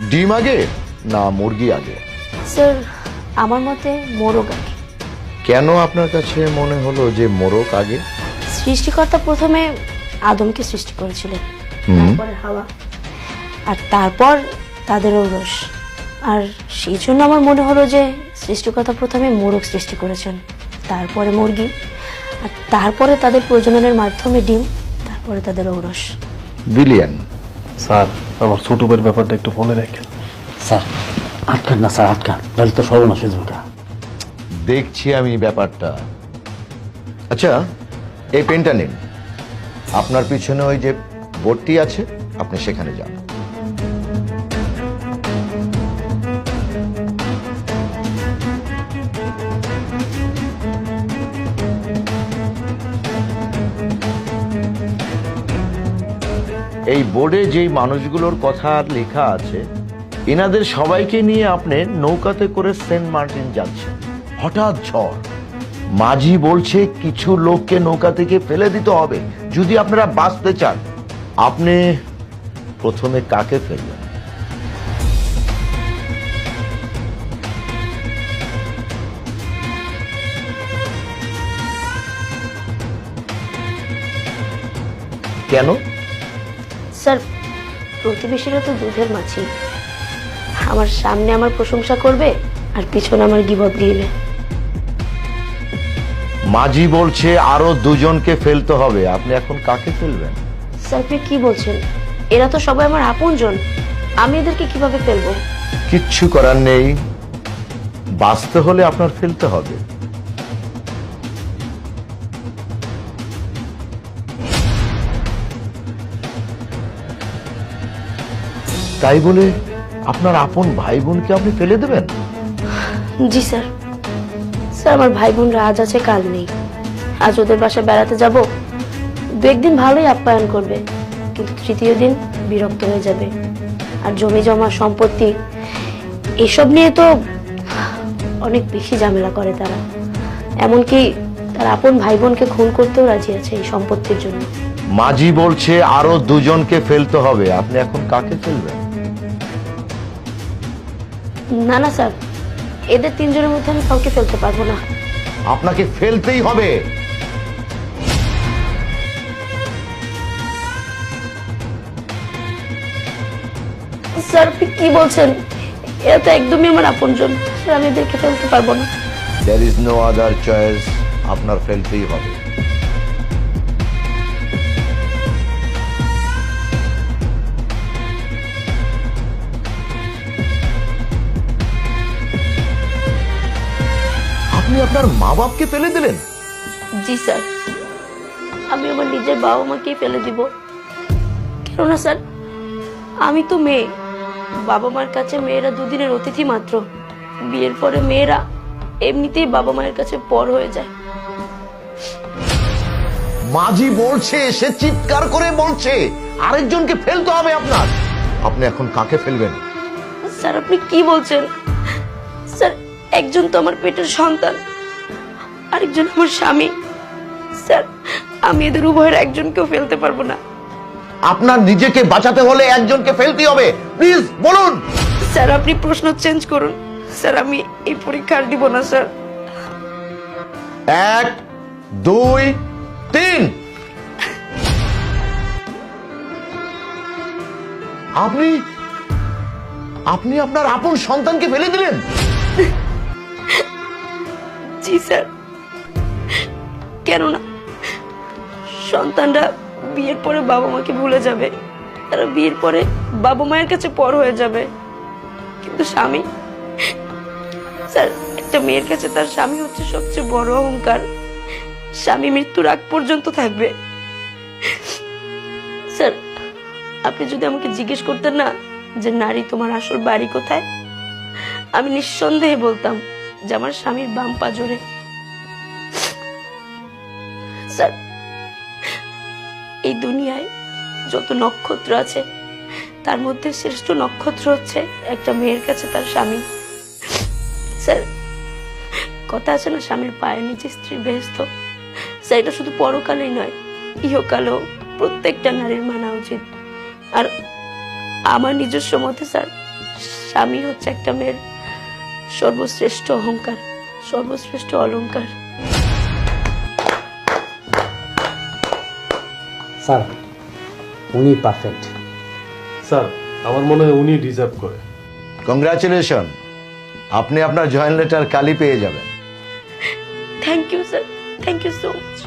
ডিম আগে না মুরগি আগে? স্যার আমার মতে মোরগ আগে। কেন আপনার কাছে মনে হলো যে মোরগ আগে? সৃষ্টিকর্তা প্রথমে আদমকে সৃষ্টি করেছিলেন। তারপরে হাওয়া আর তারপর তাদের রস। আর সেই জন্য আমার মনে হলো যে সৃষ্টিকর্তা প্রথমে মোরগ সৃষ্টি করেছেন তারপরে মুরগি আর তারপরে তাদের প্রজননের মাধ্যমে ডিম তারপরে তাদের ঔরস বিলিয়ন। স্যার আমার ছোট ভাইয়ের ব্যাপারটা একটু ফোনে রাখেন স্যার আটকান না স্যার আটকান। তাহলে তো সর্বনাশ হয়ে যাবে দেখছি আমি ব্যাপারটা। আচ্ছা এই পেনটা নিন। আপনার পিছনে ওই যে বোর্ডটি আছে আপনি সেখানে যান। এই বোর্ডে যেই মানুষগুলোর কথা লেখা আছে, এনাদের সবাইকে নিয়ে আপনি নৌকাতে করে সেন্ট মার্টিন যাচ্ছেন। হঠাৎ ঝড়। মাঝি বলছে, কিছু লোককে নৌকা থেকে ফেলে দিতে হবে, যদি আপনারা বাঁচতে চান। আপনি প্রথমে কাকে ফেলবেন? কেন? স্যার প্রতিবেশীরা তো দুধের মাছি। আমার সামনে আমার প্রশংসা করবে আর পিছনে আমার গিবত দিবে মাঝি বলছে আরও দুজনকে ফেলতে হবে। আপনি এখন কাকে ফেলবেন? স্যার আপনি কি বলছেন? এরা তো সবাই আমার আপনজন। আমি এদেরকে কীভাবে ফেলব? কিচ্ছু করার নেই। বাঁচতে হলে আপনার ফেলতে হবে। তাই বলে আপনার আপন ভাই বোনকে আপনি ফেলে দেবেন? জি স্যার। স্যার আমার ভাই বোনরা আজ আছে কাল নেই। আজ ওদের বাসায় বেড়াতে যাব। দু একদিন ভালোই আপ্যায়ন করবে কিন্তু তৃতীয় দিন বিরক্ত হয়ে যাবে। আর জমি জমা সম্পত্তি এসব নিয়ে তো অনেক বেশি ঝামেলা করে তারা। এমনকি তার আপন ভাই বোনকে খুন করতেও রাজি আছে এই সম্পত্তির জন্য। মাঝি বলছে আরও দুজনকে ফেলতে হবে। আপনি এখন কাকে ফেলবেন? না না স্যার। এদের তিনজনের মধ্যে আমি কাউকে ফেলতে পারব না। আপনাকে ফেলতেই হবে। স্যার আপনি কি বলছেন? এরা তো একদমই আমার আপনজন। স্যার আমি এদেরকে ফেলতে পারব না। There is no other choice আপনার ফেলতেই হবে। আপনার মা বাপকে ফেলে দিলেন? জি স্যার। আমি আমার নিজের বাবা মাকেই ফেলে দিব। কেননা স্যার আমি তো মেয়ে। বাবা মার কাছে মেয়েরা দুদিনের অতিথি মাত্র। বিয়ের পরে মেয়েরা এমনিতেই বাবা মায়ের কাছে পর হয়ে যায়। মাঝি বলছে সে চিৎকার করে বলছে আরেকজনকে ফেলতে হবে আপনার। আপনি এখন কাকে ফেলবেন? স্যার আপনি কি বলছেন? স্যার একজন তো আমার পেটের সন্তান। আরেকজন আমার স্বামী। স্যার আমি এদের উভয়ের একজনকেও ফেলতে পারব না। আপনার নিজেকে বাঁচাতে হলে একজনকে ফেলতে হবে। প্লিজ বলুন। স্যার আপনি প্রশ্ন চেঞ্জ করুন। স্যার আমি এই পরীক্ষা দিব না স্যার। এক দুই তিন। আপনি আপনি আপনার আপন সন্তানকে ফেলে দিলেন? জি স্যার। কেননা সন্তানরা বিয়ের পরে বাবা মাকে ভুলে যাবে। তারা বিয়ের পরে বাবা মায়ের কাছে পর হয়ে যাবে। কিন্তু স্বামী, স্যার, একটা মেয়ের কাছে তার স্বামী হচ্ছে সবচেয়ে বড় অহংকার। স্বামী মৃত্যুর আগ পর্যন্ত থাকবে। স্যার, আপনি যদি আমাকে জিজ্ঞেস করতেন না যে নারী তোমার আসল বাড়ি কোথায়, আমি নিঃসন্দেহে বলতাম যে আমার স্বামীর বাম পাজরে স্যার। এই দুনিয়ায় যত নক্ষত্র আছে, তার মধ্যে শ্রেষ্ঠ নক্ষত্র হচ্ছে একটা মেয়ের কাছে তার স্বামী। স্যার, কথা আছে না, স্বামীর পায়ের নিচে স্ত্রীর বেহেস্ত স্যার, এটা শুধু পরকালেই নয়, ইহকালেও প্রত্যেকটা নারীর মানা উচিত। আর আমার নিজস্ব মতে, স্যার, স্বামী হচ্ছে একটা মেয়ের সর্বশ্রেষ্ঠ অহংকার, সর্বশ্রেষ্ঠ অলংকার। স্যার উনি পারফেক্ট স্যার আমার মনে হয় উনি ডিজার্ভ করে। কংগ্রাচুলেশন আপনি আপনার জয়েন লেটার কালি পেয়ে যাবেন। Thank you sir thank you so much